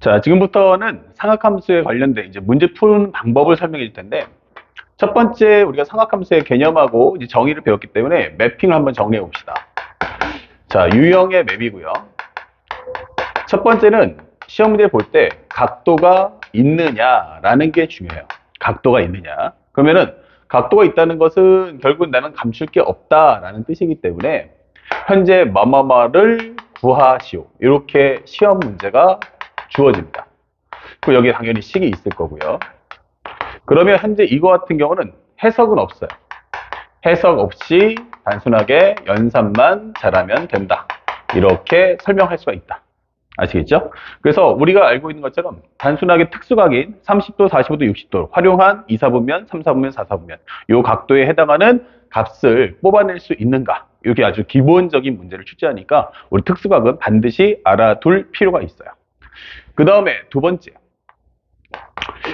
자, 지금부터는 삼각함수에 관련된 이제 문제 푸는 방법을 설명해 줄 텐데, 첫 번째 우리가 삼각함수의 개념하고 이제 정의를 배웠기 때문에 매핑을 한번 정리해 봅시다. 자, 유형의 맵이고요. 첫 번째는 시험 문제 볼 때 각도가 있느냐라는 게 중요해요. 각도가 있느냐. 그러면은 각도가 있다는 것은 결국 나는 감출 게 없다라는 뜻이기 때문에 현재 뭐뭐뭐를 구하시오. 이렇게 시험 문제가 주어집니다. 그 여기 당연히 식이 있을 거고요. 그러면 현재 이거 같은 경우는 해석은 없어요. 해석 없이 단순하게 연산만 잘하면 된다. 이렇게 설명할 수가 있다. 아시겠죠? 그래서 우리가 알고 있는 것처럼 단순하게 특수각인 30도, 45도, 60도 활용한 2, 4분면, 3, 4분면, 4, 4분면 이 각도에 해당하는 값을 뽑아낼 수 있는가? 이게 아주 기본적인 문제를 출제하니까 우리 특수각은 반드시 알아둘 필요가 있어요. 그 다음에 두 번째.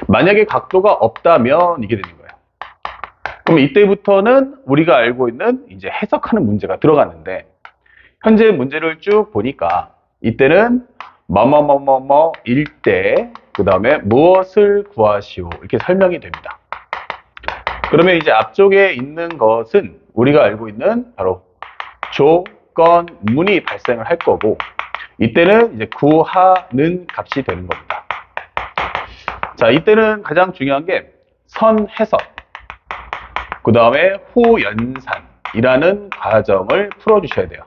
만약에 각도가 없다면 이게 되는 거예요. 그럼 이때부터는 우리가 알고 있는 이제 해석하는 문제가 들어가는데 현재 문제를 쭉 보니까 이때는 뭐뭐뭐뭐뭐 일때 그 다음에 무엇을 구하시오 이렇게 설명이 됩니다. 그러면 이제 앞쪽에 있는 것은 우리가 알고 있는 바로 조건문이 발생을 할 거고 이때는 이제 구하는 값이 되는 겁니다. 자, 이때는 가장 중요한 게 선해석, 그 다음에 후연산이라는 과정을 풀어주셔야 돼요.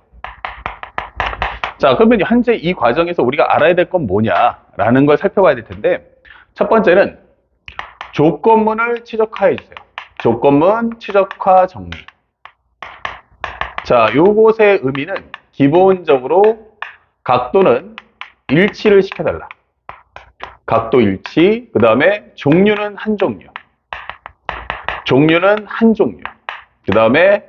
자, 그러면 현재 이 과정에서 우리가 알아야 될 건 뭐냐라는 걸 살펴봐야 될 텐데, 첫 번째는 조건문을 최적화해 주세요. 조건문 최적화 정리. 자, 요것의 의미는 기본적으로 각도는 일치를 시켜달라. 각도 일치, 그 다음에 종류는 한 종류. 종류는 한 종류. 그 다음에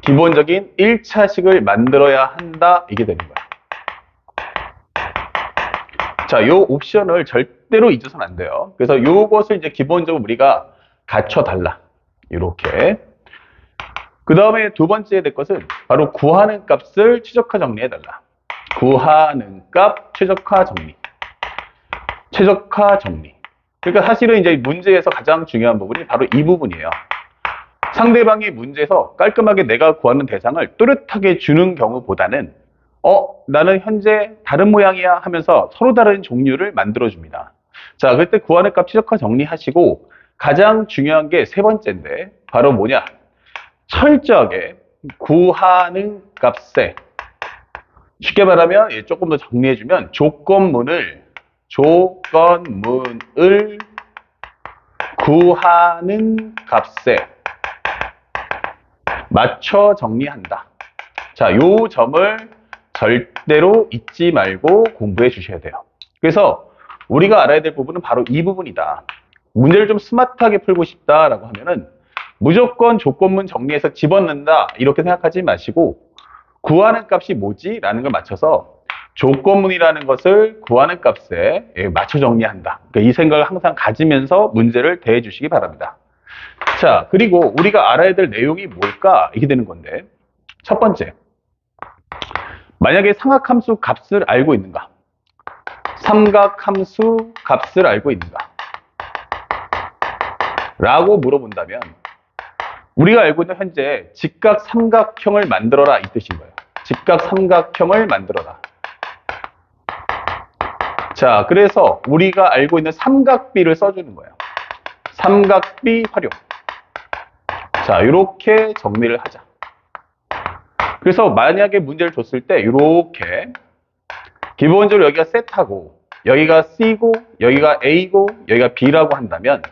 기본적인 1차식을 만들어야 한다. 이게 되는 거야. 자, 요 옵션을 절대로 잊어서는 안 돼요. 그래서 요것을 이제 기본적으로 우리가 갖춰달라. 이렇게. 그 다음에 두 번째 될 것은 바로 구하는 값을 최적화 정리해달라. 구하는 값 최적화 정리. 최적화 정리. 그러니까 사실은 이제 문제에서 가장 중요한 부분이 바로 이 부분이에요. 상대방이 문제에서 깔끔하게 내가 구하는 대상을 또렷하게 주는 경우보다는 어, 나는 현재 다른 모양이야 하면서 서로 다른 종류를 만들어 줍니다. 자, 그때 구하는 값 최적화 정리하시고 가장 중요한 게 세 번째인데 바로 뭐냐? 철저하게 구하는 값에 쉽게 말하면 예, 조금 더 정리해 주면 조건문을 조건문을 구하는 값에 맞춰 정리한다. 자, 요 점을 절대로 잊지 말고 공부해 주셔야 돼요. 그래서 우리가 알아야 될 부분은 바로 이 부분이다. 문제를 좀 스마트하게 풀고 싶다라고 하면은 무조건 조건문 정리해서 집어넣는다 이렇게 생각하지 마시고 구하는 값이 뭐지? 라는 걸 맞춰서 조건문이라는 것을 구하는 값에 예, 맞춰 정리한다. 그러니까 이 생각을 항상 가지면서 문제를 대해 주시기 바랍니다. 자, 그리고 우리가 알아야 될 내용이 뭘까? 이게 되는 건데. 첫 번째. 만약에 삼각함수 값을 알고 있는가? 삼각함수 값을 알고 있는가? 라고 물어본다면 우리가 알고 있는 현재 직각 삼각형을 만들어라 이 뜻인 거예요. 직각 삼각형을 만들어라. 자, 그래서 우리가 알고 있는 삼각비를 써주는 거예요. 삼각비 활용. 자, 이렇게 정리를 하자. 그래서 만약에 문제를 줬을 때 이렇게 기본적으로 여기가 세타고 여기가 C고 여기가 A고 여기가 B라고 한다면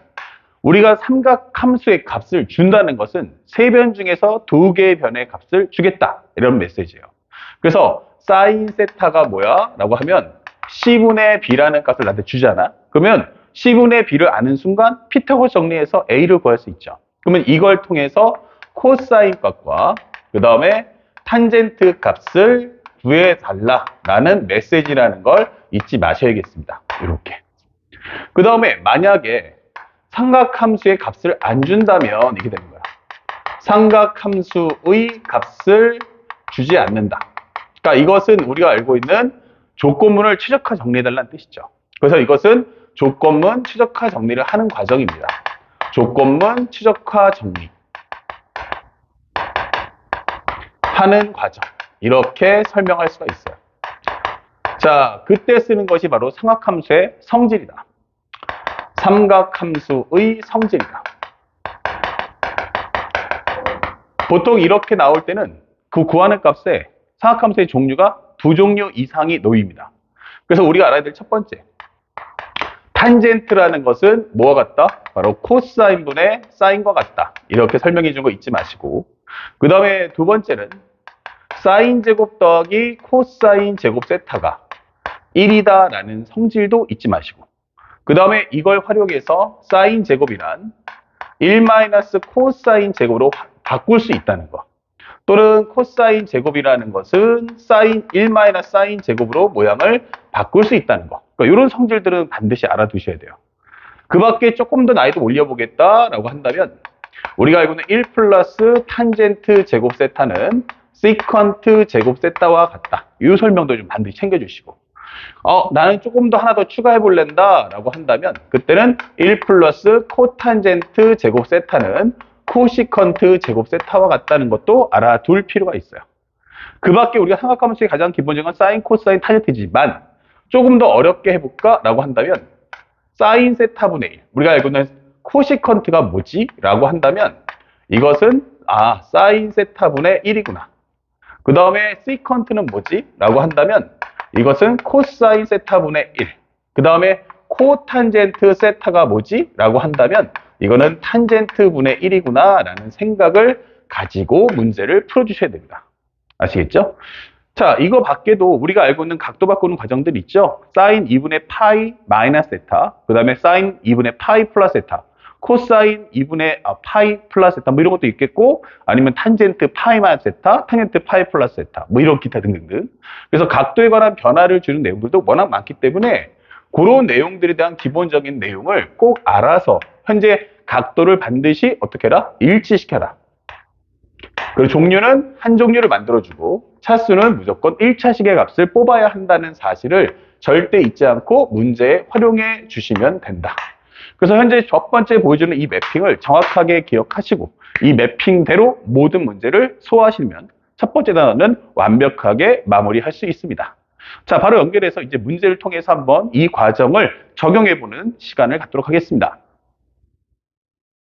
우리가 삼각 함수의 값을 준다는 것은 세 변 중에서 두 개의 변의 값을 주겠다. 이런 메시지예요. 그래서 사인 세타가 뭐야? 라고 하면 C분의 B라는 값을 나한테 주잖아. 그러면 C분의 B를 아는 순간 피타고라스 정리해서 A를 구할 수 있죠. 그러면 이걸 통해서 코사인 값과 그 다음에 탄젠트 값을 구해달라라는 메시지라는 걸 잊지 마셔야겠습니다. 이렇게. 그 다음에 만약에 삼각함수의 값을 안 준다면 이게 되는 거야. 삼각함수의 값을 주지 않는다. 그러니까 이것은 우리가 알고 있는 조건문을 최적화 정리해달라는 뜻이죠. 그래서 이것은 조건문 최적화 정리를 하는 과정입니다. 조건문 최적화 정리 하는 과정 이렇게 설명할 수가 있어요. 자, 그때 쓰는 것이 바로 삼각함수의 성질이다. 삼각함수의 성질이다. 보통 이렇게 나올 때는 그 구하는 값에 삼각함수의 종류가 두 종류 이상이 놓입니다. 그래서 우리가 알아야 될 첫 번째. 탄젠트라는 것은 뭐와 같다? 바로 코사인분의 사인과 같다. 이렇게 설명해 준 거 잊지 마시고. 그 다음에 두 번째는 사인 제곱 더하기 코사인 제곱 세타가 1이다 라는 성질도 잊지 마시고. 그 다음에 이걸 활용해서 사인 제곱이란 1 코사인 제곱으로 화- 바꿀 수 있다는 거. 또는 코사인 제곱이라는 것은 사인 1 사인 제곱으로 모양을 바꿀 수 있다는 거. 그러니까 이런 성질들은 반드시 알아두셔야 돼요. 그 밖에 조금 더 나이도 올려보겠다라고 한다면 우리가 알고 있는 1 플러스 탄젠트 제곱 세타는 시컨트 제곱 세타와 같다. 이 설명도 좀 반드시 챙겨주시고 어, 나는 조금 더 하나 더 추가해 볼랜다 라고 한다면 그때는 1 플러스 코탄젠트 제곱 세타는 코시컨트 제곱 세타와 같다는 것도 알아둘 필요가 있어요. 그 밖에 우리가 삼각함수의 가장 기본적인 건 사인, 코사인, 탄젠트지만 조금 더 어렵게 해볼까? 라고 한다면 사인 세타분의 1 우리가 알고 있는 코시컨트가 뭐지? 라고 한다면 이것은 아 사인 세타분의 1이구나. 그 다음에 시컨트는 뭐지? 라고 한다면 이것은 코사인 세타분의 1. 그 다음에 코탄젠트 세타가 뭐지? 라고 한다면 이거는 탄젠트 분의 1이구나 라는 생각을 가지고 문제를 풀어주셔야 됩니다. 아시겠죠? 자, 이거 밖에도 우리가 알고 있는 각도 바꾸는 과정들 있죠? 사인 2분의 파이 마이너스 세타, 그 다음에 사인 2분의 파이 플러스 세타, 코사인 2분의 아, 파이 플러스 세타, 뭐 이런 것도 있겠고, 아니면 탄젠트 파이 마이너스 세타, 탄젠트 파이 플러스 세타, 뭐 이런 기타 등등등. 그래서 각도에 관한 변화를 주는 내용들도 워낙 많기 때문에 그런 내용들에 대한 기본적인 내용을 꼭 알아서 현재 각도를 반드시 어떻게 해라? 일치시켜라. 그리고 종류는 한 종류를 만들어주고 차수는 무조건 1차식의 값을 뽑아야 한다는 사실을 절대 잊지 않고 문제에 활용해 주시면 된다. 그래서 현재 첫 번째 보여주는 이 매핑을 정확하게 기억하시고 이 매핑대로 모든 문제를 소화하시면 첫 번째 단원은 완벽하게 마무리할 수 있습니다. 자, 바로 연결해서 이제 문제를 통해서 한번 이 과정을 적용해 보는 시간을 갖도록 하겠습니다.